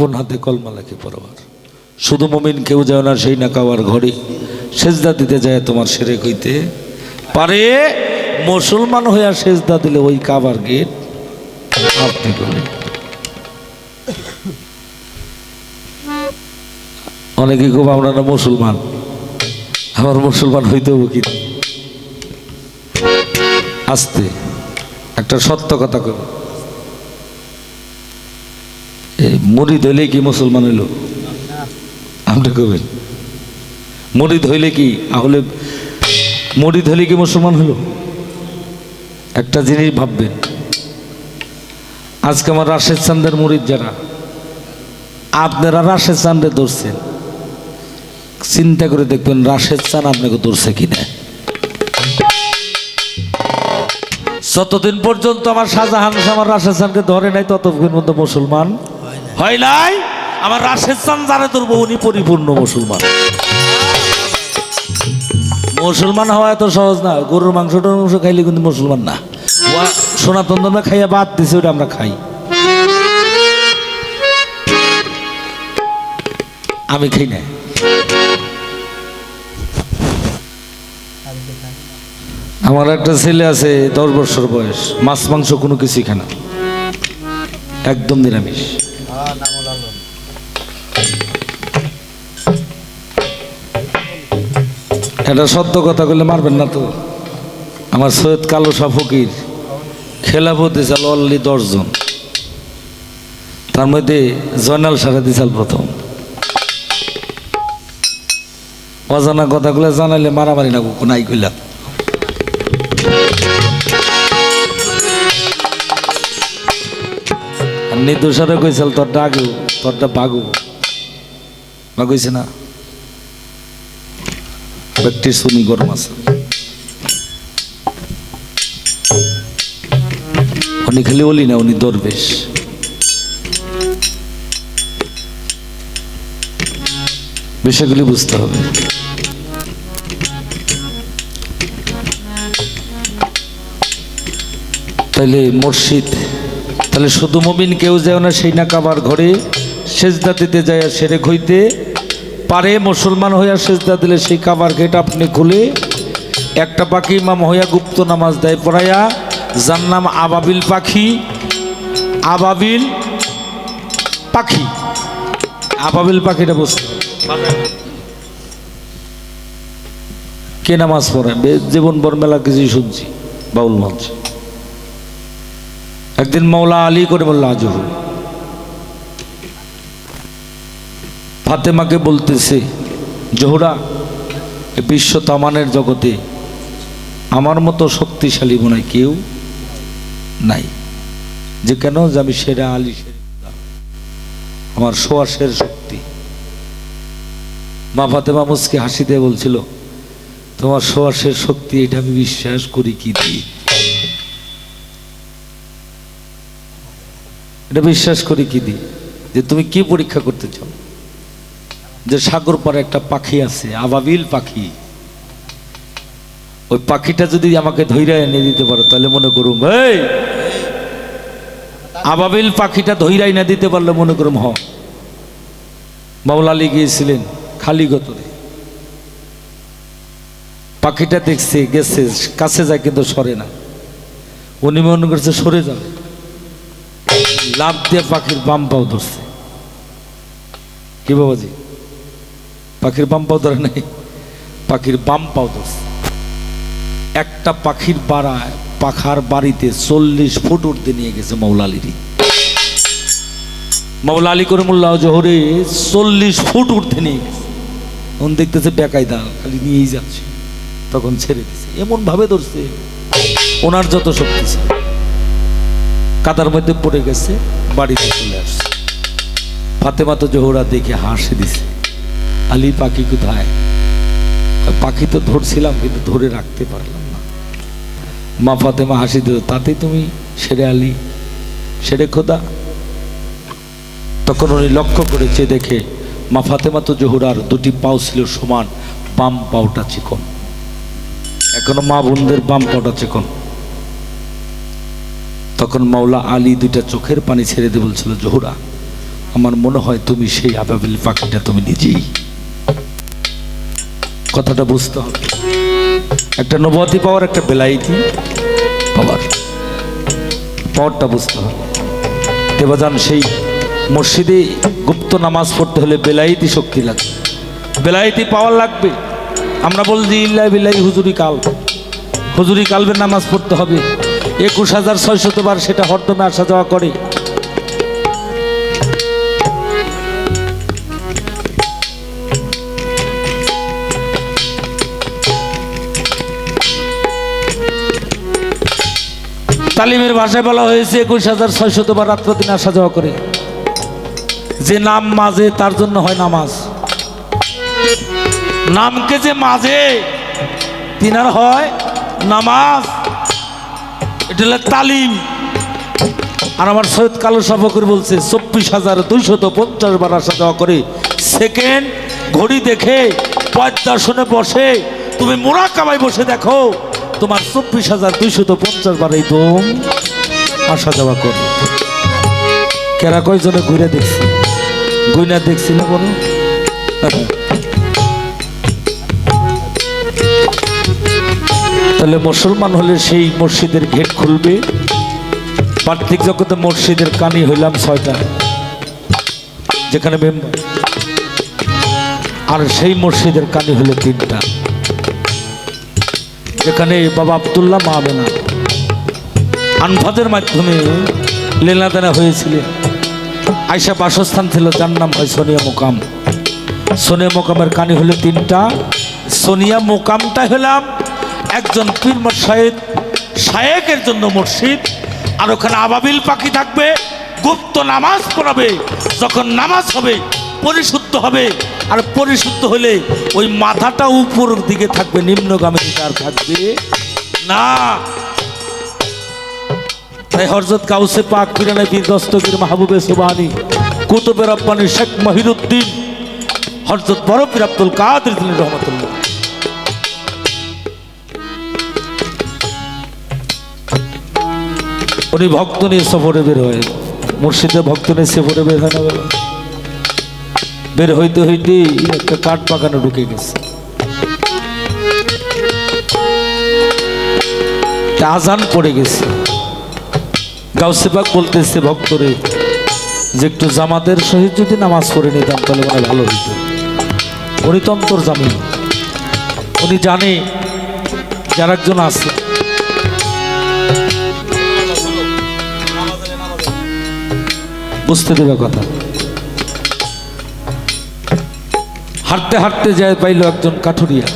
আপন হাতে কলমা লেখে পড়বার শুধু মমিন কেউ যায় না, সেই না কাওয়ার ঘরে। সেজদা দিতে যায় তোমার সেরে হইতে। পারে মুসলমান হইয়া সেজদা দিলে ওই কাবার গেট আপনি করলেন অনেকে খুব আমরা না মুসলমান। আমার মুসলমান হইতে হবে কি আসতে, একটা সত্য কথা কব মরিদ হইলে কি মুসলমান হইল? আপনি কবেন মরিদ হইলে কি তাহলে মরিদ হইলে কি মুসলমান হইল? একটা জিনিস ভাববেন। আজকে আমার রাশেদ চান্দের মরিদ যারা, আপনারা রাশেদ চান্দে ধরছেন। চিন্তা করে দেখবেন রাশেদ চান আপনাকে ধরছে কিনা। যতদিন পর্যন্ত আমার শাহজাহান আমার রাশেদ চানকে ধরে নাই ততক্ষণ পর্যন্ত মুসলমান। হয় নাই? আমার রাশেদ চান জানে ধরবো উনি পরিপূর্ণ মুসলমান। মুসলমান হওয়া এত সহজ না, গরুর মাংস মাংস খাইলে কিন্তু মুসলমান না। সনাতন ধর্মে খাইয়া বাদ দিছে ওটা আমরা খাই। আমি খাই না আমার একটা ছেলে আছে, দশ বছর বয়স, মাছ মাংস কোনো কিছুই খায় না। একদম নিরামিষ। এটা সত্য কথা বললে মারবেন না তো। আমার সৈয়দ কালো শাহ ফকির, খেলাফতে চাল অলরেডি দশজন। তার মধ্যে জয়নাল সারা দিছাল প্রথম। অজানা কথাগুলো জানাইলে মারামারি না নাই কইলাম আর নির্দোষারে কইছিল তোরটা আগেও তোরটা বাগু বা না। ব্যক্তির শুনি গরম আছে। উনি খালি ওলি না, উনি দরবেশ। বিষয়গুলি বুঝতে হবে। তাইলে মসজিদ তাহলে শুধু মমিন কেউ যায় না, সেই না কাবার ঘরে। সেজদা দিতে যায় আর সেরে হইতে পারে মুসলমান হইয়া সেজদা দিলে সেই কাবার গেট আপনি খুলে। একটা পাখি ইমাম হইয়া গুপ্ত নামাজ দেয় পড়াইয়া, যার নাম আবাবিল পাখি। আবাবিল পাখি। আবাবিল পাখিটা হবে। কে নামাজ পড়ে? বে- জীবন বর মেলা কিছুই শুনছি, বাউল মঞ্চ। একদিন মৌলা আলী করে বলল আজহু ফাতেমাকে বলতেছে, জহুরা বিশ্ব তামানের জগতে আমার মতো শক্তিশালী মনে কেউ নাই। যে কেন যে আমি সেরা আলী আমার সোয়াশের শক্তি। মা ফাতেমা মুসকে হাসিতে বলছিল, তোমার সোয়াশের শক্তি, এটা আমি বিশ্বাস করি কি দিয়ে? এটা বিশ্বাস করি কি দিয়ে যে তুমি কি পরীক্ষা করতে চাও? যে সাগর পারে একটা পাখি আছে, আবাবিল পাখি। ওই পাখিটা যদি আমাকে ধৈর্য এনে দিতে পারো, তাহলে মনে করুম এই আবাবিল পাখিটা ধৈর্য এনে দিতে পারলে মনে করুম, হ। মাওলালি গিয়েছিলেন খালি গতরে। পাখিটা দেখছে, গেছে, কাছে যায় কিন্তু সরে না। উনি মনে করছে সরে যাবে। লাভ দিয়ে পাখির বাম পাও ধরছে। কি বাবাজি? পাখির বাম পাও ধরে নাই? পাখির বাম পাও ধরছে। একটা পাখির পাড়ায় পাখার বাড়িতে চল্লিশ ফুট উঠতে নিয়ে গেছে মৌলালিরই মৌলা আলী করিমুল্লাহ জহরে চল্লিশ ফুট উঠতে নিয়ে গেছে। তখন দেখতেছে বেকায়দা, খালি নিয়েই যাচ্ছে। তখন ছেড়ে দিছে। এমন ভাবে ধরছে। ওনার যত শক্তি ছিল। কাদার মধ্যে পড়ে গেছে, বাড়িতে চলে আসছে। ফাতেমা তো জোহরা দেখে হাসি দিছে, আলী পাখি কোথায়? পাখি তো ধরছিলাম, কিন্তু ধরে রাখতে পারলাম না। মা ফাতেমা হাসি দিল, তাতে তুমি সেরে আলী, সেরে খোদা? তখন উনি লক্ষ্য করেছে, দেখে মা ফাতেমা তো জোহরার দুটি পাও ছিল সমান, বাম পাওটা চিকন। এখনও মা বোনদের বাম পাওটা চিকন। তখন মাওলা আলী দুইটা চোখের পানি ছেড়ে দিয়ে বলছিল, জোহরা, আমার মনে হয় তুমি সেই আবাবিল পাখিটা, তুমি নিজেই। কথাটা বুঝতে হবে। একটা নবতী পাওয়ার, একটা বেলাইতি পাওয়ার। পাওয়ারটা বুঝতে হবে। দেবাজান সেই মসজিদে গুপ্ত নামাজ পড়তে হলে বেলাইতি শক্তি লাগবে। বেলাইতি পাওয়ার লাগবে। আমরা বলছি, ইল্লা বিল্লাই হুজুরি কাল। হুজুরি কালবের নামাজ পড়তে হবে। একুশ হাজার ছয়শতবার সেটা হরদমে আসা যাওয়া করে। তালিমের ভাষায় বলা হয়েছে, একুশ হাজার ছয়শতবার রাত্র দিন আসা যাওয়া করে। যে নাম মাঝে, তার জন্য হয় নামাজ। নামকে যে মাঝে, তিনার হয় নামাজ। এটা হলো তালিম। আর আমার সৈয়দ কালো সাফকর বলছে, চব্বিশ হাজার দুইশত পঞ্চাশ বার আসা যাওয়া করে, সেকেন্ড ঘড়ি দেখে পদ্মাসনে বসে, তুমি মোড়া কামাই বসে দেখো, তোমার চব্বিশ হাজার দুইশত পঞ্চাশ বার এই দম আসা যাওয়া করে। কেরা কয়জনে ঘুরে দেখছি? গুইনা দেখছি না বলো? তাহলে মুসলমান হলে সেই মসজিদের গেট খুলবে। পার্থিক জগতে মসজিদের কানি হইলাম ছয়টা। যেখানে আর সেই মসজিদের কানি হলে তিনটা। যেখানে বাবা আবদুল্লাহ মাহবেনা আনফাদের মাধ্যমে লেনাদেনা হয়েছিলেন আয়সা বাসস্থান ছিল, যার নাম হয় সোনিয়া মোকাম। সোনিয়া মোকামের কানি হলে তিনটা। সোনিয়া মোকামটা হলাম একজন পীর সাহেব শায়েকের জন্য মসজিদ, আর ওখানে আবাবিল পাখি থাকবে, গুপ্ত নামাজ পড়াবে, যখন নামাজ হবে, পরিশুদ্ধ হবে, আর পরিশুদ্ধ হলে ওই মাথাটা উপর দিকে থাকবে, নিম্নগামী আর থাকবে। না। তাই হরজত কাউসে পাক কিরানে পীর দস্তগীর মাহবুবে সুবাহানি কুতুবের রব্বানি শেখ মহিরুদ্দিন হরজত বড় পীর আব্দুল কাদের দিন রহমতুল্লাহ। উনি ভক্ত নিয়ে সফরে বের হয়ে মুর্শিদে ভক্ত নিয়ে সফরে বের হয় না বের হইতে হইতে একটা কাঠ বাগানে ঢুকে গেছে। আজান পড়ে গেছে। গাউসেবাক বলতেছে, ভক্তরে, যে একটু জামাতের সহিত যদি নামাজ পড়ে নিতাম, তাহলে মনে ভালো হইত। উনি জামিন উনি জানে যার একজন আছে। বুঝতে দেবে কথা। হাঁটতে হাঁটতে যায় পাইল একজন কাঠুরিয়া।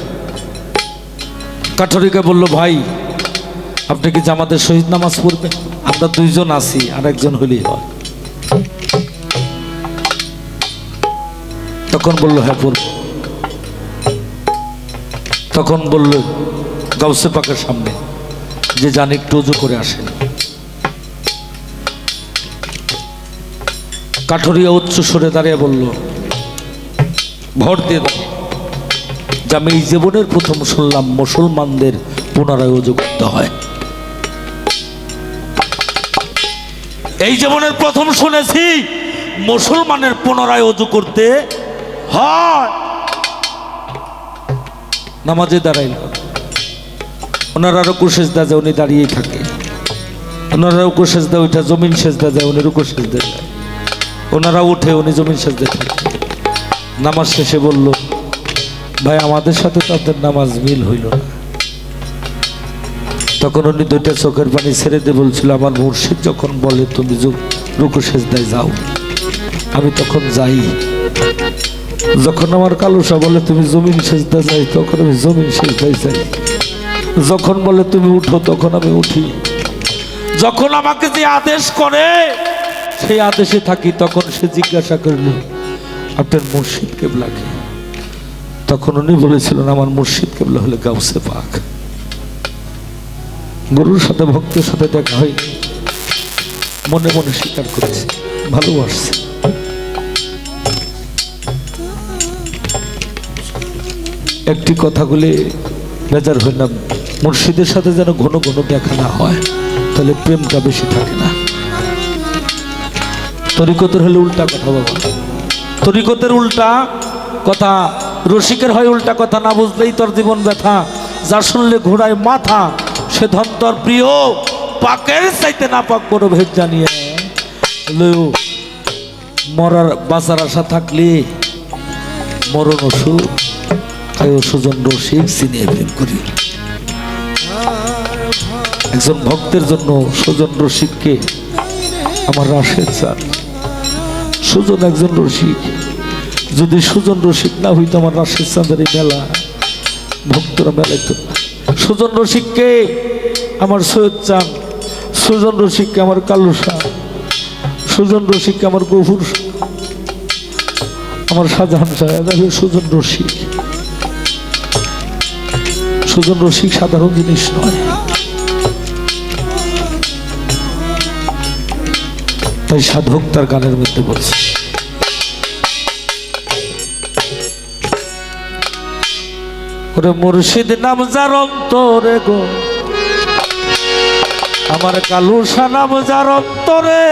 কাঠুরিকে বলল, ভাই, আপনি কি জামাতের শহীদ নামাজ পড়বেন? আমরা দুইজন আছি আর একজন হলেই হয়। তখন বলল হ্যাঁ পড়ব। তখন বলল, গাউসে পাকের সামনে, যে জানি একটু উজু করে আসেন। কাঠুরিয়া উচ্চ সরে দাঁড়িয়ে বলল ভর দিয়ে দাও। যে আমি এই জীবনের প্রথম শুনলাম মুসলমানদের পুনরায় উজু করতে হয়। এই জীবনের প্রথম শুনেছি মুসলমানের পুনরায় অজু করতে হয়। নামাজে দাঁড়াইল। ওনার কুশেষ দা যায় উনি দাঁড়িয়েই থাকে। ওনারা রুকু সেজদা, ওইটা জমিন সেজদা যায় উনি রুকু সেজদা যায় ওনারা উঠে, উনি জমিন থাকে। নামাজ শেষে বলল, ভাই, আমাদের সাথে তাদের নামাজ মিল হইল না। তখন উনি দুইটা চোখের পানি ছেড়ে দিয়ে বলছিল, আমার মুর্শিদ যখন বলে, তুমি রুকু সেজদায় যাও। আমি তখন যাই। যখন আমার কালুসা বলে, তুমি জমিন সেজদা যাই, তখন আমি জমিন সেজদায় যাই। যখন বলে, তুমি উঠো, তখন আমি উঠি। যখন আমাকে যে আদেশ করে সেই আদেশে থাকি, তখন সে জিজ্ঞাসা করল, আপনার মুর্শিদ কেবলাকে তখন উনি বলেছিলেন, আমার মুর্শিদ কেবলা হলে গাউসে পাক। গুরুর সাথে, ভক্তের সাথে দেখা হয় মনে মনে স্বীকার করেছে, ভালোবাসছে। একটি কথাগুলি বেজার হইলাম, মুর্শিদের সাথে যেন ঘন ঘন দেখা না হয়, তাহলে প্রেমটা বেশি থাকে না। তরিকতের হলে উল্টা কথা বাবা তরিকতের উল্টা কথা, রসিকের হয় উল্টা কথা না বুঝলেই তোর জীবন ব্যথা। যা শুনলে ঘোড়ায় মাথা, সে ধন তোর প্রিয়, পাকের চাইতে না পাক বড় ভেদ জানিয়ে মরার বাঁচার আশা থাকলে মরণ ওষুধ তাই সুজন রসিক সিনিয়ে প্রেম করি। একজন ভক্তের জন্য সুজন রসিককে আমার রাশের চান সুজন একজন রসিক। যদি সুজন রসিক না হইতো আমার রাশের চাঁদের এই মেলা, ভক্তরা মেলাইতো। সুজন রসিককে আমার সৈয়দ চান সুজন রসিককে আমার কালু শাহ। সুজন রসিককে আমার গফুর আমার সাহেব এরা সুজন রসিক। সুজন রসিক সাধারণ জিনিস নয়। তাই সাধক তার গানের মধ্যে বলছে ওরে মুর্শিদ নাম যার অন্তরে গো। আমার কালুসা নাম যার অন্তরে।